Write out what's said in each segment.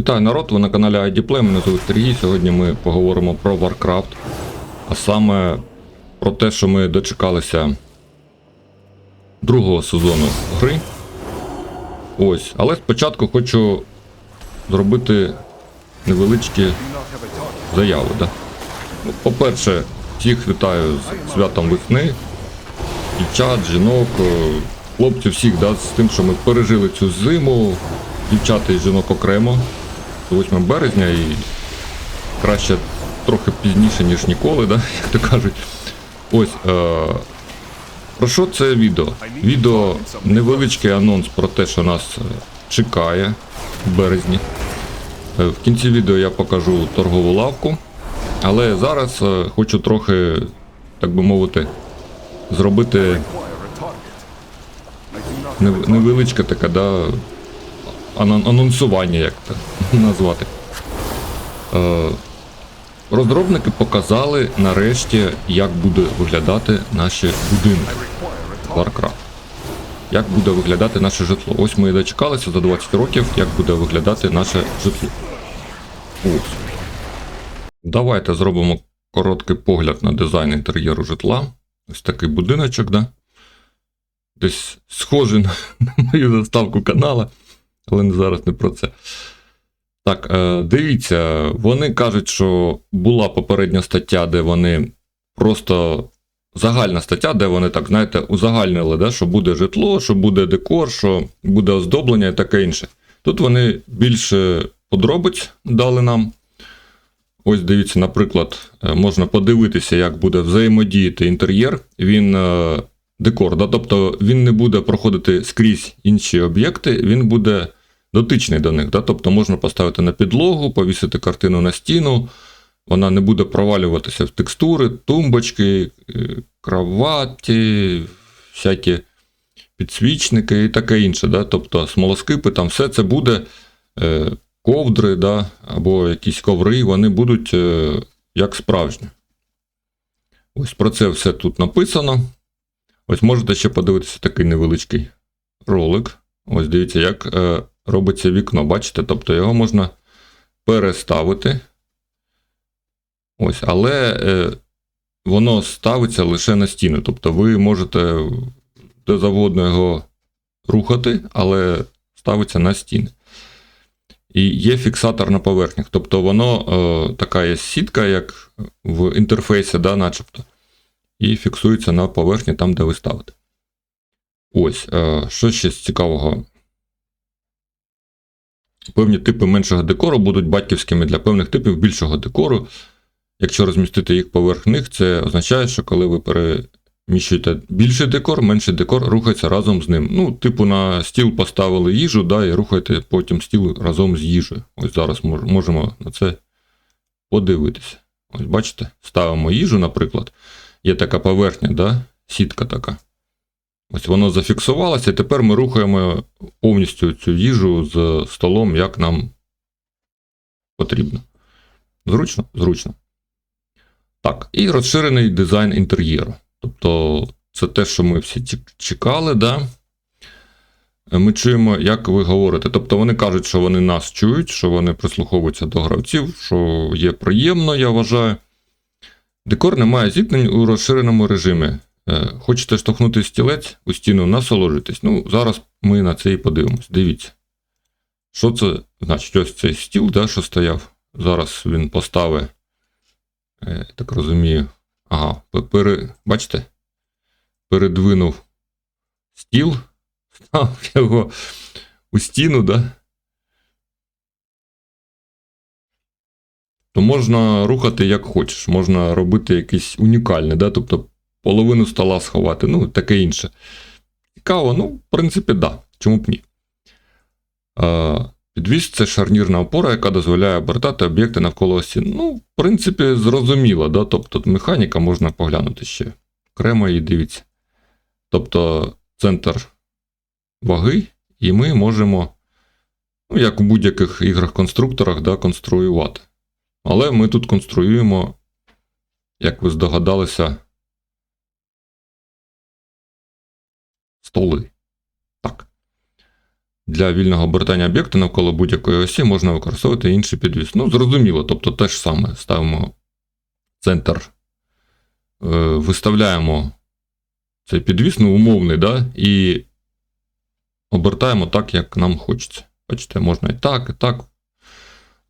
Вітаю народ, ви на каналі IDPlay, мене звуть Сергій. Сьогодні ми поговоримо про Warcraft, а саме про те, що ми дочекалися другого сезону гри. Ось, але спочатку хочу зробити невеличкі заяви. Да? Ну, по-перше, всіх вітаю з святом весни, дівчат, жінок, е, хлопців всіх да, з тим, що ми пережили цю зиму, дівчат і жінок окремо. 8 березня і краще трохи пізніше, ніж ніколи, да? як то кажуть. Ось. Е- про що це відео? Відео невеличкий анонс про те, що нас чекає в березні. Е, В кінці відео я покажу торгову лавку, але зараз е, хочу трохи, так би мовити, зробити нев- невеличке таке, да, анонсування, як це назвати. Е, розробники показали нарешті, як буде виглядати наші будинки Warcraft. Як буде виглядати наше житло. Ось ми і дочекалися за 20 років, як буде виглядати наше житло. Ось. Давайте зробимо короткий погляд на дизайн інтер'єру житла. Ось такий будиночок, да? Десь схожий на мою заставку канала, але не зараз не про це. Так, е, дивіться, вони кажуть, що була попередня стаття, де вони просто загальна стаття, де вони так, знаєте, узагальнили, да, що буде житло, що буде декор, що буде оздоблення і таке інше. Тут вони більше подробиць дали нам. Ось дивіться, наприклад, е, можна подивитися, як буде взаємодіяти інтер'єр. Він е, декор, да? тобто він не буде проходити скрізь інші об'єкти, він буде дотичний до них. Да? Тобто можна поставити на підлогу, повісити картину на стіну, вона не буде провалюватися в текстури, тумбочки, е, кроваті, всякі підсвічники і таке інше. Да? Тобто смолоскипи, там все це буде. Е, ковдри, да, або якісь коври, вони будуть е, як справжні. Ось про це все тут написано. Ось можете ще подивитися такий невеличкий ролик. Ось дивіться, як робиться вікно. Бачите? Тобто його можна переставити. Ось, але е, воно ставиться лише на стіну. Тобто ви можете де завгодно його рухати, але ставиться на стіни. І є фіксатор на поверхнях. Тобто воно е, така є сітка, як в інтерфейсі, да, начебто. І фіксується на поверхні там, де ви ставите. Ось, е, що ще з цікавого. Певні типи меншого декору будуть батьківськими для певних типів більшого декору. Якщо розмістити їх поверх них, це означає, що коли ви переміщуєте більший декор, менший декор рухається разом з ним. Ну, типу, на стіл поставили їжу, да, і рухаєте потім стіл разом з їжею. Ось зараз можемо на це подивитися. Ось бачите, ставимо їжу, наприклад. Є така поверхня, да, сітка така. Ось воно зафіксувалося, і тепер ми рухаємо повністю цю їжу з столом, як нам потрібно. Зручно? Зручно. Так, і розширений дизайн інтер'єру. Тобто, це те, що ми всі чекали, да? Ми чуємо, як ви говорите. Тобто вони кажуть, що вони нас чують, що вони прислуховуються до гравців, що є приємно, я вважаю. Декор не має зіткнень у розширеному режимі. Е, Хочете штовхнути стілець у стіну, насолоджуйтесь. Ну, зараз ми на це і подивимось. Дивіться. Що це значить? Ось цей стіл, да, що стояв. Зараз він поставить, е, так розумію. Ага, пе- пере, бачите? Передвинув стіл, став його у стіну, да? То можна рухати як хочеш, можна робити якийсь унікальне, да? тобто половину стола сховати, ну, таке інше. Цікаво, ну, в принципі, да. Чому б ні? Е, Підвіз це шарнірна опора, яка дозволяє обертати об'єкти навколо осі. Ну, в принципі, зрозуміло, да? тобто механіка можна поглянути ще окремо і дивіться. Тобто центр ваги, і ми можемо, ну, як у будь-яких іграх-конструкторах, да, конструювати. Але ми тут конструюємо, як ви здогадалися, столи. Так. Для вільного обертання об'єкта навколо будь-якої осі можна використовувати інший підвіз. Ну, зрозуміло, тобто те ж саме ставимо центр, е, виставляємо цей підвіз, ну, умовний, да, і обертаємо так, як нам хочеться. Бачите, можна і так, і так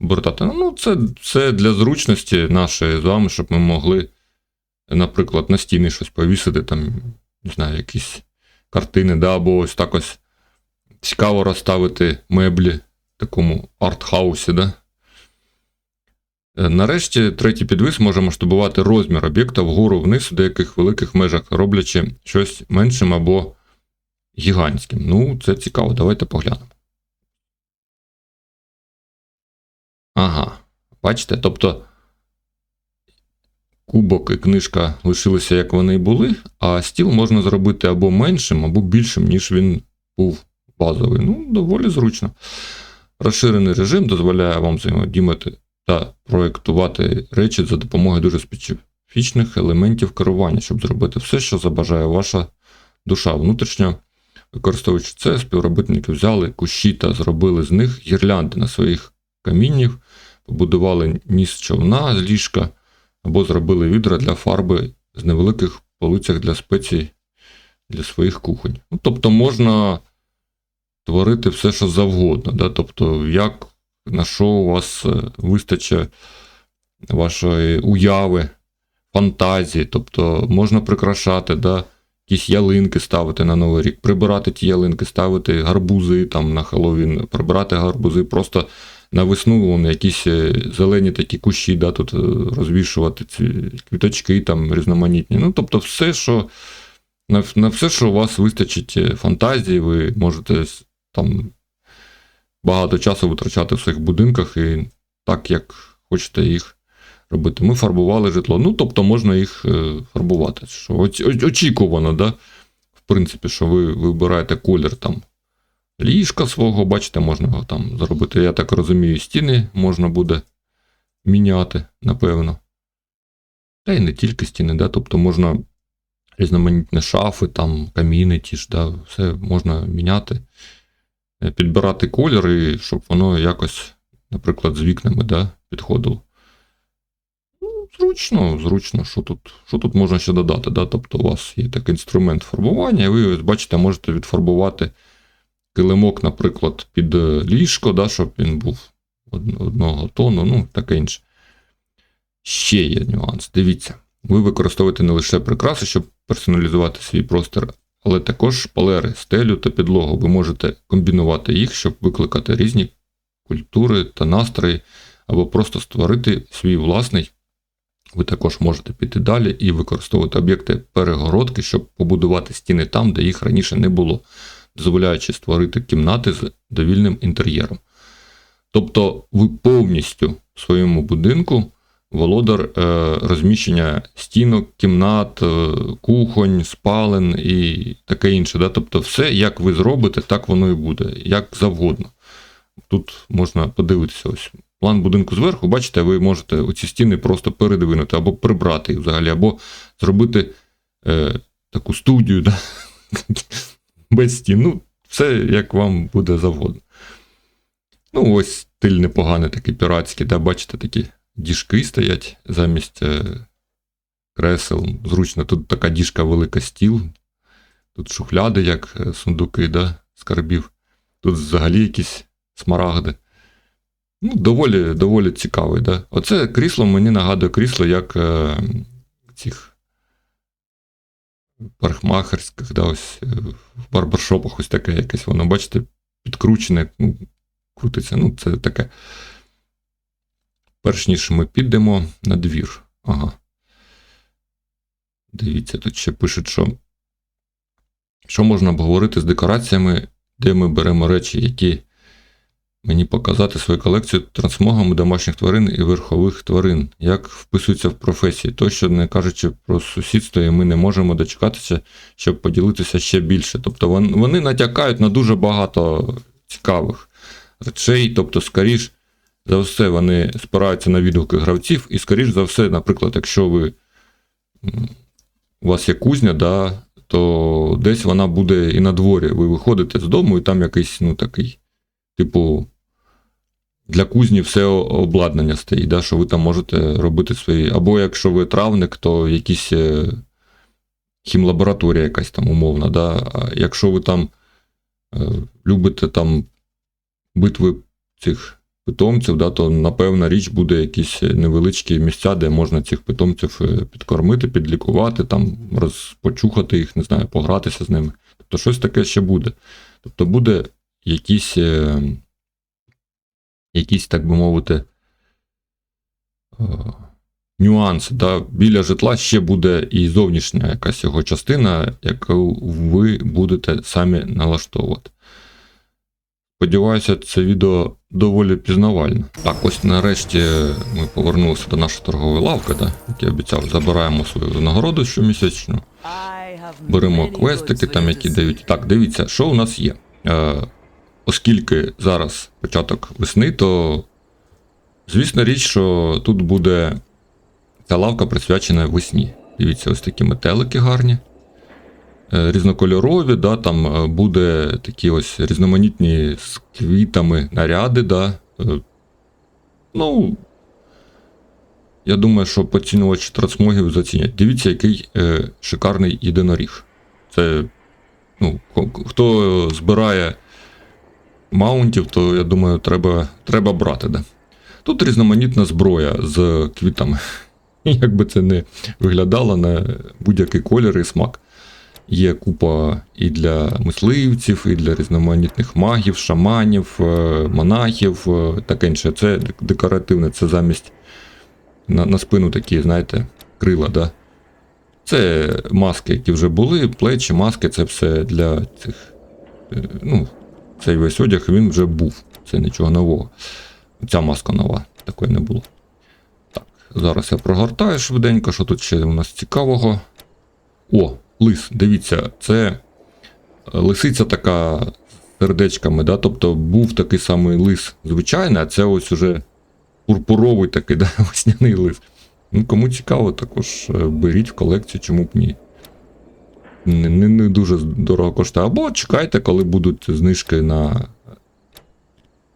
обертати. Ну, це, це для зручності нашої з вами, щоб ми могли, наприклад, на стіни щось повісити, там, не знаю, якісь картини, да, або ось так ось цікаво розставити меблі в такому артхаусі, да. Е, Нарешті третій підвис може масштабувати розмір об'єкта вгору вниз в деяких великих межах, роблячи щось меншим або гігантським. Ну, це цікаво, давайте поглянемо. Ага, бачите, тобто кубок і книжка лишилися, як вони були, а стіл можна зробити або меншим, або більшим, ніж він був базовий. Ну, доволі зручно. Розширений режим дозволяє вам взаємодіяти та проєктувати речі за допомогою дуже специфічних елементів керування, щоб зробити все, що забажає ваша душа. Внутрішньо використовуючи це, співробітники взяли кущі та зробили з них гірлянди на своїх каміннях, побудували ніс човна з ліжка або зробили відра для фарби з невеликих полицях для спецій для своїх кухонь. Ну, тобто можна творити все, що завгодно. Да? Тобто, як на що у вас е, вистачить вашої уяви, фантазії, тобто можна прикрашати, да? якісь ялинки ставити на Новий рік, прибирати ті ялинки, ставити гарбузи там на Хеллоуін, прибирати гарбузи, просто на весну вон, якісь е, зелені такі кущі, да, тут е, розвішувати ці квіточки там різноманітні. Ну, тобто, все, що на, на все, що у вас вистачить е, фантазії, ви можете там багато часу витрачати в своїх будинках і так, як хочете їх робити. Ми фарбували житло. Ну, тобто можна їх фарбувати. Що оч- оч- очікувано, да? в принципі, що ви вибираєте колір там ліжка свого, бачите, можна його там зробити. Я так розумію, стіни можна буде міняти, напевно. Та й не тільки стіни, да? тобто можна різноманітні шафи, там, каміни ті ж, да? все можна міняти, Е, підбирати колір, і щоб воно якось, наприклад, з вікнами да? підходило. Ну, Зручно, зручно, що тут, що тут можна ще додати? Да? Тобто у вас є такий інструмент фарбування, і ви бачите, можете відфарбувати килимок, наприклад, під е, ліжко, да, щоб він був одного тону, ну, таке інше. Ще є нюанс. Дивіться, ви використовуєте не лише прикраси, щоб персоналізувати свій простір, але також шпалери, стелю та підлогу. Ви можете комбінувати їх, щоб викликати різні культури та настрої, або просто створити свій власний. Ви також можете піти далі і використовувати об'єкти перегородки, щоб побудувати стіни там, де їх раніше не було, дозволяючи створити кімнати з довільним інтер'єром. Тобто ви повністю в своєму будинку володар е, розміщення стінок, кімнат, е, кухонь, спален і таке інше. Да? Тобто, все, як ви зробите, так воно і буде, як завгодно. Тут можна подивитися ось. План будинку зверху, бачите, ви можете оці стіни просто передвинути або прибрати їх взагалі, або зробити е, таку студію да? Без стін. Ну, все як вам буде завгодно. Ну, ось стиль непоганий, такий піратський, да? бачите, такі діжки стоять замість е, кресел. Зручно, тут така діжка велика стіл, тут шухляди, як е, сундуки, да? скарбів. Тут взагалі якісь смарагди. Ну, доволі, доволі цікавий, да. Оце крісло мені нагадує крісло, як е, цих парикмахерських, да, ось е, в барбершопах ось таке якесь, воно, бачите, підкручене, ну, крутиться. Ну, це таке. Перш ніж ми підемо на двір. Ага. Дивіться, тут ще пишуть, що, що можна обговорити з декораціями, де ми беремо речі, які мені показати свою колекцію трансмогами домашніх тварин і верхових тварин, як вписуються в професії, тощо не кажучи про сусідство, і ми не можемо дочекатися, щоб поділитися ще більше. Тобто вони натякають на дуже багато цікавих речей, тобто, скоріш за все, вони спираються на відгуки гравців, і скоріш за все, наприклад, якщо ви у вас є кузня, да, то десь вона буде і на дворі. Ви виходите з дому, і там якийсь, ну такий, типу, для кузні все обладнання стоїть, да, що ви там можете робити свої. Або якщо ви травник, то якісь е, хімлабораторія якась там умовна. Да? А якщо ви там е, любите там битви цих питомців, да, то напевна річ буде якісь невеличкі місця, де можна цих питомців е, підкормити, підлікувати, там розпочухати їх, не знаю, погратися з ними. Тобто щось таке ще буде. Тобто буде якісь, е, якісь так би мовити, е, нюанси. Да? Біля житла ще буде і зовнішня якась його частина, яку ви будете самі налаштовувати. Сподіваюся, це відео доволі пізнавальне. Так, ось нарешті ми повернулися до нашої торгової лавки, да, як я обіцяв, забираємо свою нагороду щомісячну. Беремо квестики, там, які дають. Так, дивіться, що у нас є. Е, оскільки зараз початок весни, то звісно річ, що тут буде ця лавка присвячена весні. Дивіться, ось такі метелики гарні. Е, Різнокольорові, да, там е, буде такі ось різноманітні з квітами наряди, да. Е, Ну, я думаю, що поцінювачі трансмогів зацінять. Дивіться, який е, шикарний єдиноріг. Це, ну, хто збирає маунтів, то я думаю, треба, треба брати. Да. Тут різноманітна зброя з квітами. Як би це не виглядало на будь-який колір і смак. Є купа і для мисливців, і для різноманітних магів, шаманів, е, монахів, е, таке інше. Це декоративне, це замість на, на спину такі, знаєте, крила, да? Це маски, які вже були, плечі, маски, це все для цих. е, Ну, цей весь одяг він вже був. Це нічого нового. Ця маска нова, такої не було. Так, зараз я прогортаю швиденько, що тут ще у нас цікавого. О, лис, дивіться, це е, лисиця така з сердечками, да? тобто був такий самий лис звичайний, а це ось уже пурпуровий такий, да? весняний лис. Ну, кому цікаво, також е, беріть в колекцію, чому б ні. Не, не, не дуже дорого коштує. Або чекайте, коли будуть знижки на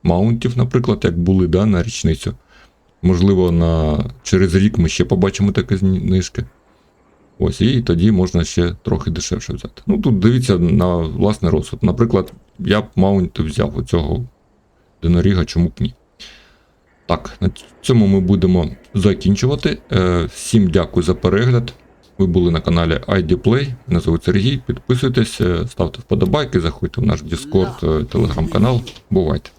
маунтів, наприклад, як були да, на річницю. Можливо, на... через рік ми ще побачимо такі знижки. Ось, і тоді можна ще трохи дешевше взяти. Ну тут дивіться на власний розсуд. Наприклад, я б маунт взяв оцього диноріга, чому б ні. Так, на цьому ми будемо закінчувати. Е, Всім дякую за перегляд. Ви були на каналі IDPlay. Мене звуть Сергій. Підписуйтесь, ставте вподобайки, заходьте в наш Discord, е, телеграм-канал. Бувайте!